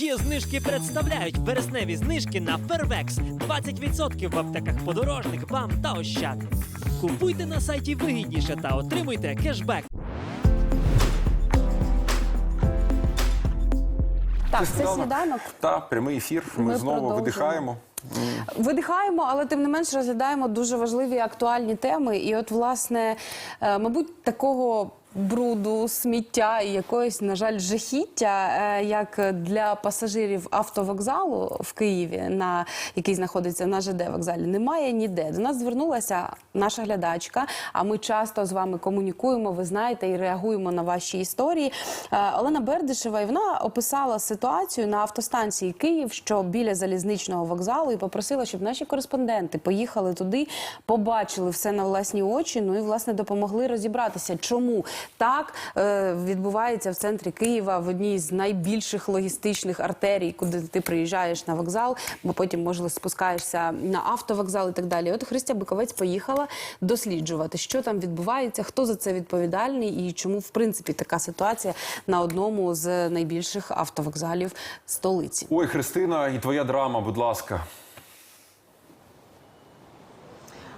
Є знижки представляють вересневі знижки на Фервекс. 20% в аптеках подорожник, бам та ощад. Купуйте на сайті вигідніше та отримуйте кешбек. Так, це сніданок. сніданок. Та прямий ефір. Ми, Ми знову продовжуємо. видихаємо. Видихаємо, але тим не менш розглядаємо дуже важливі актуальні теми. І, от, власне, е, мабуть, такого. Бруду, сміття і якоїсь, на жаль, жахіття, е, як для пасажирів автовокзалу в Києві, на який знаходиться на ЖД вокзалі, немає ніде. До нас звернулася наша глядачка. А ми часто з вами комунікуємо. Ви знаєте, і реагуємо на ваші історії. Е, Олена Бердишева і вона описала ситуацію на автостанції Київ, що біля залізничного вокзалу, і попросила, щоб наші кореспонденти поїхали туди, побачили все на власні очі. Ну і власне допомогли розібратися, чому так е, відбувається в центрі Києва в одній з найбільших логістичних артерій, куди ти приїжджаєш на вокзал, бо потім можливо спускаєшся на автовокзал і так далі. От Христя Биковець поїхала досліджувати, що там відбувається, хто за це відповідальний і чому в принципі така ситуація на одному з найбільших автовокзалів столиці. Ой, Христина, і твоя драма, будь ласка.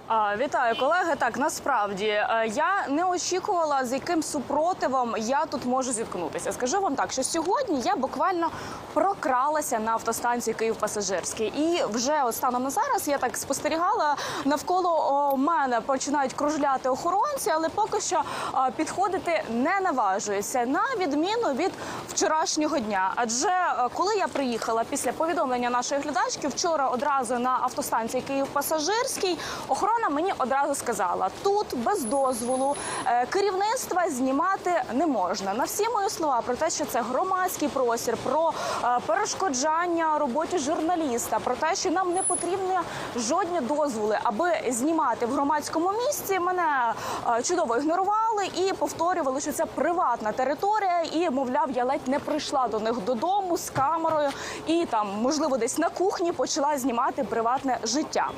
А, Вітаю, колеги. Так насправді е, я не очікувала, з яким супротивом я тут можу зіткнутися. Скажу вам так, що сьогодні я буквально прокралася на автостанцію Київ Пасажирський, і вже от станом на зараз я так спостерігала навколо мене починають кружляти охоронці, але поки що підходити не наважуюся на відміну від вчорашнього дня. Адже е, коли я приїхала після повідомлення нашої глядачки, вчора одразу на автостанції Київ Пасажирський, охорона мені одразу сказала: тут без дозволу е, керівництва знімати не можна. На всі мої слова про те, що це громадський простір, про е, перешкоджання роботі журналіста, про те, що нам не потрібні жодні дозволи, аби знімати в громадському місці. Мене е, чудово ігнорували і повторювали, що це приватна територія, і мовляв, я ледь не прийшла до них додому з камерою, і там, можливо, десь на кухні почала знімати приватне життя.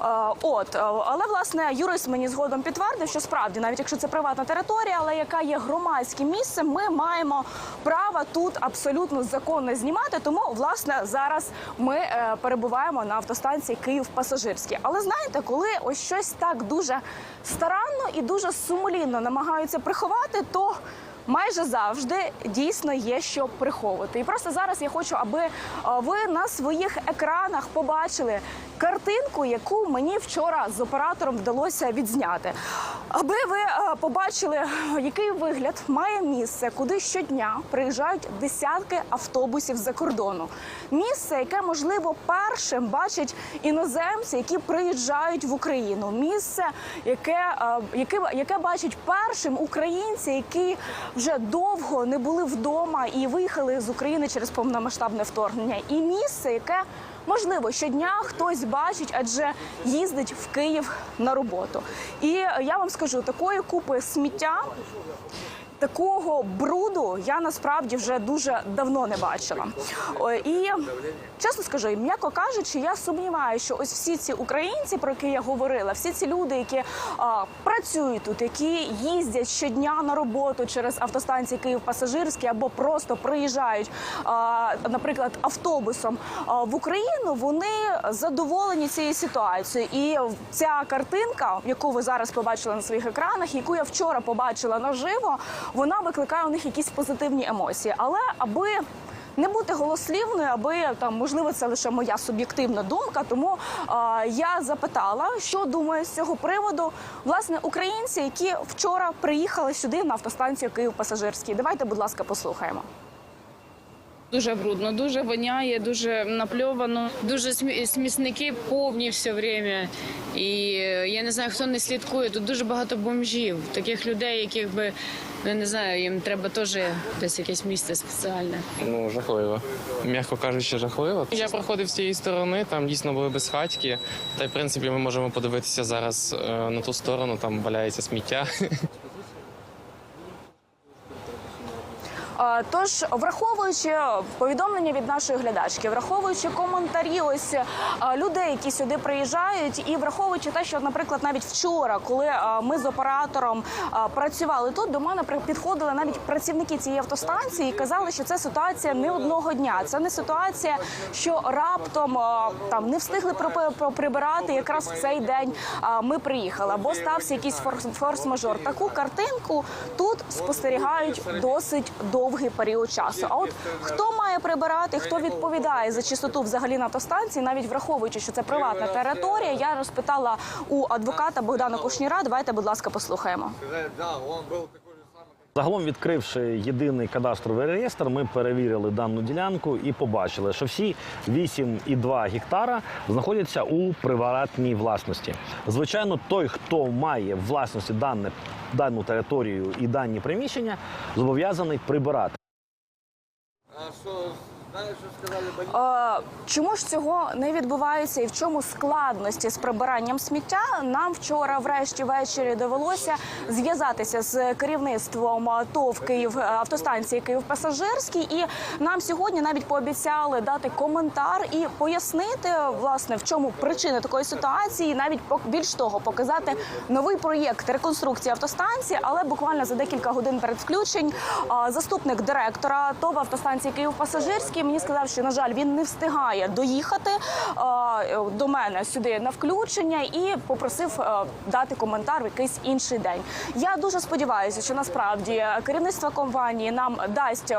Е, От, е, але власне юрист мені згодом підтвердив, що справді, навіть якщо це приватна територія, але яка є громадським місцем, ми маємо право тут абсолютно законно знімати. Тому власне зараз ми е, перебуваємо на автостанції Київ Пасажирський. Але знаєте, коли ось щось так дуже старанно і дуже сумлінно намагаються приховати, то майже завжди дійсно є що приховувати. І просто зараз я хочу, аби е, ви на своїх екранах побачили картинку, яку мені вчора з оператором вдалося відзняти. Аби ви е, побачили, який вигляд має місце, куди щодня приїжджають десятки автобусів за кордону. Місце, яке можливо першим бачать іноземці, які приїжджають в Україну. Місце, яке, е, яке, яке бачать першим українці, які вже довго не були вдома і виїхали з України через повномасштабне вторгнення. І місце, яке можливо щодня хтось бачить, адже їздить в Київ на роботу. І я вам скажу, такої купи сміття. Такого бруду я насправді вже дуже давно не бачила. І чесно скажу, м'яко кажучи, я сумніваюся, що ось всі ці українці, про які я говорила, всі ці люди, які а, працюють тут, які їздять щодня на роботу через автостанції Київ Пасажирський або просто приїжджають, а, наприклад, автобусом а, в Україну, вони задоволені цією ситуацією. І ця картинка, яку ви зараз побачили на своїх екранах, яку я вчора побачила наживо, вона викликає у них якісь позитивні емоції. Але аби не бути голослівною, аби там можливо це лише моя суб'єктивна думка. Тому а, я запитала, що думає з цього приводу власне українці, які вчора приїхали сюди на автостанцію Київ Пасажирський. Давайте, будь ласка, послухаємо. Дуже брудно, дуже воняє, дуже напльовано. Дуже смісники повні все время. І е, я не знаю, хто не слідкує. Тут дуже багато бомжів, таких людей, яких би ну, не знаю, їм треба теж десь якесь місце спеціальне. Ну, жахливо. М'яко кажучи, жахливо. Я проходив з цієї сторони, там дійсно були безхатьки. Та й в принципі ми можемо подивитися зараз е, на ту сторону, там валяється сміття. Тож, враховуючи повідомлення від нашої глядачки, враховуючи коментарі ось е, людей, які сюди приїжджають, і враховуючи те, що, наприклад, навіть вчора, коли е, ми з оператором е, працювали тут, до мене підходили навіть працівники цієї автостанції і казали, що це ситуація не одного дня. Це не ситуація, що раптом там не встигли поприбирати якраз в цей день. Ми приїхали або стався якийсь форс- форс-мажор. Таку картинку тут спостерігають досить довгий період часу. А от хто має прибирати, хто відповідає за чистоту взагалі на автостанції, навіть враховуючи, що це приватна територія, я розпитала у адвоката Богдана Кушніра. Давайте, будь ласка, послухаємо. Загалом, відкривши єдиний кадастровий реєстр, ми перевірили дану ділянку і побачили, що всі 8,2 гектара знаходяться у приватній власності. Звичайно, той, хто має власності дане, дану територію і дані приміщення, зобов'язаний прибирати. Е, Чому ж цього не відбувається і в чому складності з прибиранням сміття? Нам вчора, врешті ввечері, довелося зв'язатися з керівництвом ТОВ Київ е, автостанції Київ Пасажирський, і нам сьогодні навіть пообіцяли дати коментар і пояснити власне в чому причини такої ситуації. і Навіть більш того, показати новий проєкт реконструкції автостанції. Але буквально за декілька годин перед включень заступник директора ТОВ автостанції Київ Пасажирський мені сказав, що на жаль він не встигає доїхати е, до мене сюди на включення і попросив е, дати коментар в якийсь інший день. Я дуже сподіваюся, що насправді керівництво компанії нам дасть е,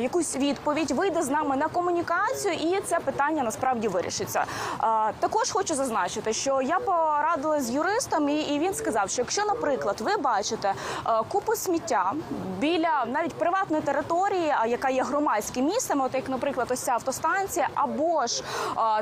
якусь відповідь, вийде з нами на комунікацію, і це питання насправді вирішиться. Також хочу зазначити, що я порадилась з юристом, і, він сказав, що якщо, наприклад, ви бачите купу сміття біля навіть приватної території, а яка є громадським місцем, от як, наприклад, ось ця автостанція, або ж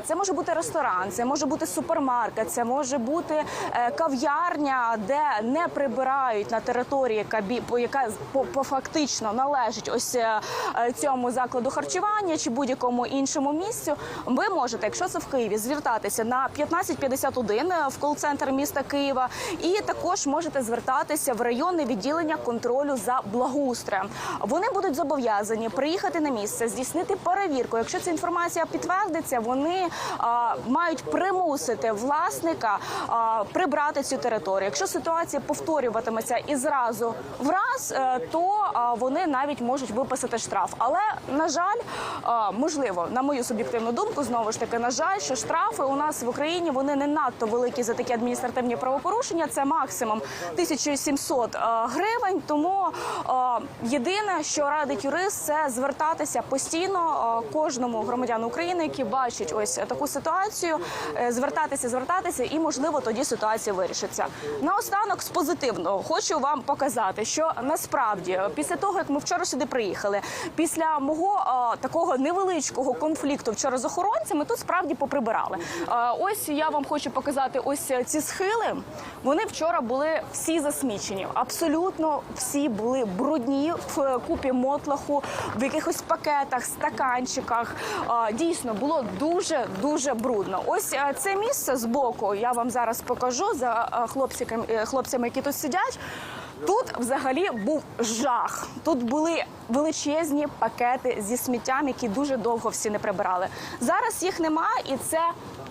це може бути ресторан, це може бути супермаркет, це може бути е, кав'ярня, де не прибирають на території, яка яка по, по фактично належить ось е, е, цьому закладу харчування чи будь-якому іншому місцю. Ви можете, якщо це в Києві, звертатися на 1551 в кол-центр міста Києва, і також можете звертатися в районне відділення контролю за благоустроєм. Вони будуть зобов'язані приїхати на місце, здійснити перевірку. Якщо ця інформація підтвердиться, вони а, мають примусити власника а, прибрати цю територію. Якщо ситуація повторюватиметься і зразу враз, е, то а, вони навіть можуть виписати штраф. Але на жаль, а, можливо, на мою суб'єктивну думку, знову ж таки, на жаль, що штрафи у нас в Україні вони не надто великі за такі адміністративні правопорушення. Це максимум 1700 е, гривень. Тому е, єдине, що радить юрист, це звертатися постійно е, кожному громадяну України, який бачить ось таку ситуацію, е, звертатися, звертатися, і можливо тоді ситуація вирішиться. Наостанок з позитивного хочу вам показати, що насправді е, після того, як ми вчора сюди приїхали, після мого такого невеличкого конфлікту вчора з охоронцями, тут справді поприбирали. Ось я вам хочу показати ось ці схили. Вони вчора були всі засмічені. Абсолютно всі були брудні в купі мотлаху, в якихось пакетах, стаканчиках. Дійсно було дуже дуже брудно. Ось це місце з боку. Я вам зараз покажу за е, хлопцями, які тут сидять. Тут взагалі був жах. Тут були величезні пакети зі сміттям, які дуже довго всі не прибирали. Зараз їх немає, і це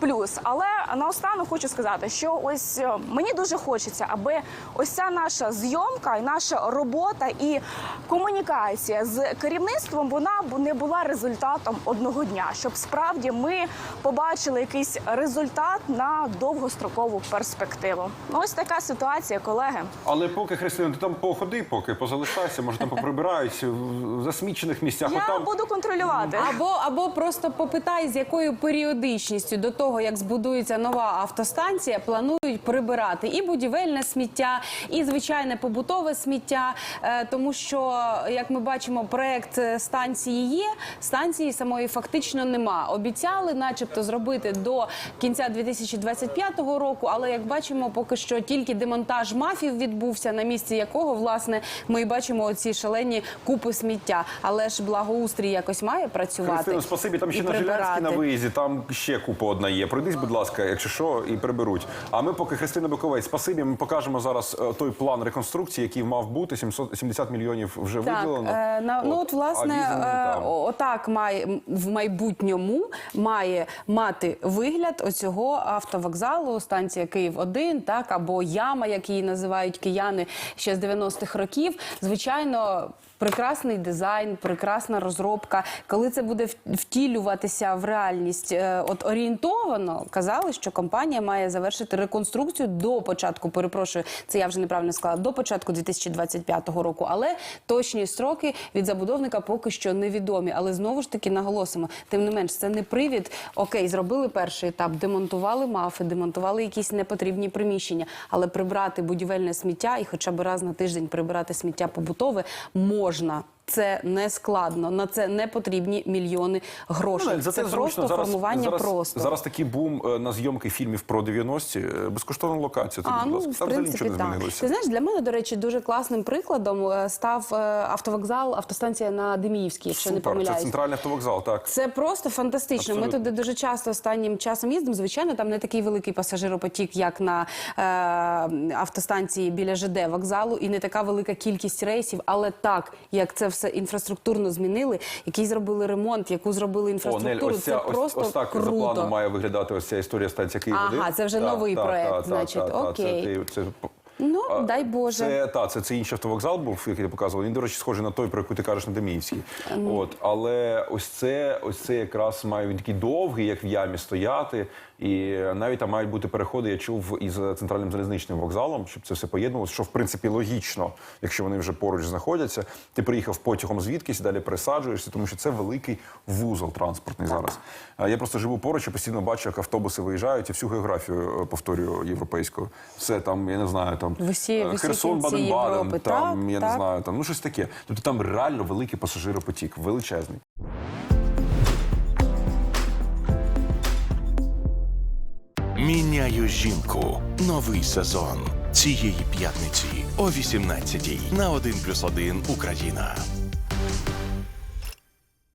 плюс. Але наостанок хочу сказати, що ось е, мені дуже хочеться, аби ось ця наша зйомка і наша робота і комунікація з керівництвом вона б не була результатом одного дня, щоб справді ми побачили якийсь результат на довгострокову перспективу. Ну, ось така ситуація, колеги. Але поки Христина, ти там походи, поки позалишайся, може там поприбирають в засмічених місцях. Я Отам буду контролювати. Або, або просто попитай, з якою періодичністю до того, як збудується нова автостанція, планують прибирати і будівельне сміття, і звичайне побутове сміття. Е, тому що, як ми бачимо, проект станції є, станції самої фактично нема. Обіцяли, начебто, зробити до кінця 2025 року, але як бачимо, поки що тільки демонтаж мафів відбувся, на місці якого власне ми і бачимо оці шалені купи сміття, але ж благоустрій якось має працювати. Христину, спасибі, там ще на Жилянській на виїзді, там ще купа одна є. Пройдись, будь ласка, якщо що, і приберуть. А ми поки Христина Биковець, спасибі, ми покажемо зараз е, той план реконструкції, який мав бути, 770 мільйонів вже Так, виділено. е, на, ну от власне е, отак має в майбутньому має мати вигляд оцього автовокзалу, станція Київ 1 так або яма, як її називають кияни ще з 90-х років. Звичайно. Прекрасний дизайн, прекрасна розробка. Коли це буде втілюватися в реальність, е, от орієнтовано казали, що компанія має завершити реконструкцію до початку. Перепрошую, це я вже неправильно сказала, до початку 2025 року. Але точні строки від забудовника поки що невідомі. Але знову ж таки наголосимо, тим не менш, це не привід. Окей, зробили перший етап, демонтували мафи, демонтували якісь непотрібні приміщення, але прибрати будівельне сміття і хоча б раз на тиждень прибирати сміття побутове можна. Це не складно, на це не потрібні мільйони грошей. Ну, це зручно. просто зараз, формування зараз, простору. Зараз такий бум е, на зйомки фільмів про 90-ті. е, Безкоштовна локація. Тобі, А, будь ну, в Там взагалі принципі, нічого не так. Ти знаєш, для мене, до речі, дуже класним прикладом е, став автовокзал, автостанція на Деміївській, якщо не Супер, це центральний автовокзал, так. Це просто фантастично. Ми туди дуже часто останнім часом їздимо. Звичайно, там не такий великий пасажиропотік, як на е, автостанції біля ЖД вокзалу, і не така велика кількість рейсів. Але так, як це все інфраструктурно змінили, який зробили ремонт, яку зробили О, Нель, інфраструктуру, ось, це ось, просто ось, так так за планом має виглядати ось ця історія станція Київ. Ага, це вже новий проект, значить, окей. Це, Ну, а, дай Боже. Це, та, це, це інший автовокзал був, який я показував. Він, до речі, схожий на той, про який ти кажеш на Деміївській. От, але ось це, ось це якраз має він такий довгий, як в ямі стояти. І навіть там мають бути переходи, я чув із центральним залізничним вокзалом, щоб це все поєднувалося, що в принципі логічно, якщо вони вже поруч знаходяться. Ти приїхав потягом звідкись, далі пересаджуєшся, тому що це великий вузол транспортний зараз. Я просто живу поруч і постійно бачу, як автобуси виїжджають, і всю географію е, повторюю європейську. Все там, я не знаю, там В усі- е, в усі Херсон, Баден-Баден, там Так, я так. не знаю, там ну щось таке. Тобто там реально великий пасажиропотік, величезний. Міняю жінку. Новий сезон цієї п'ятниці о 18-й на 1+,1 Україна.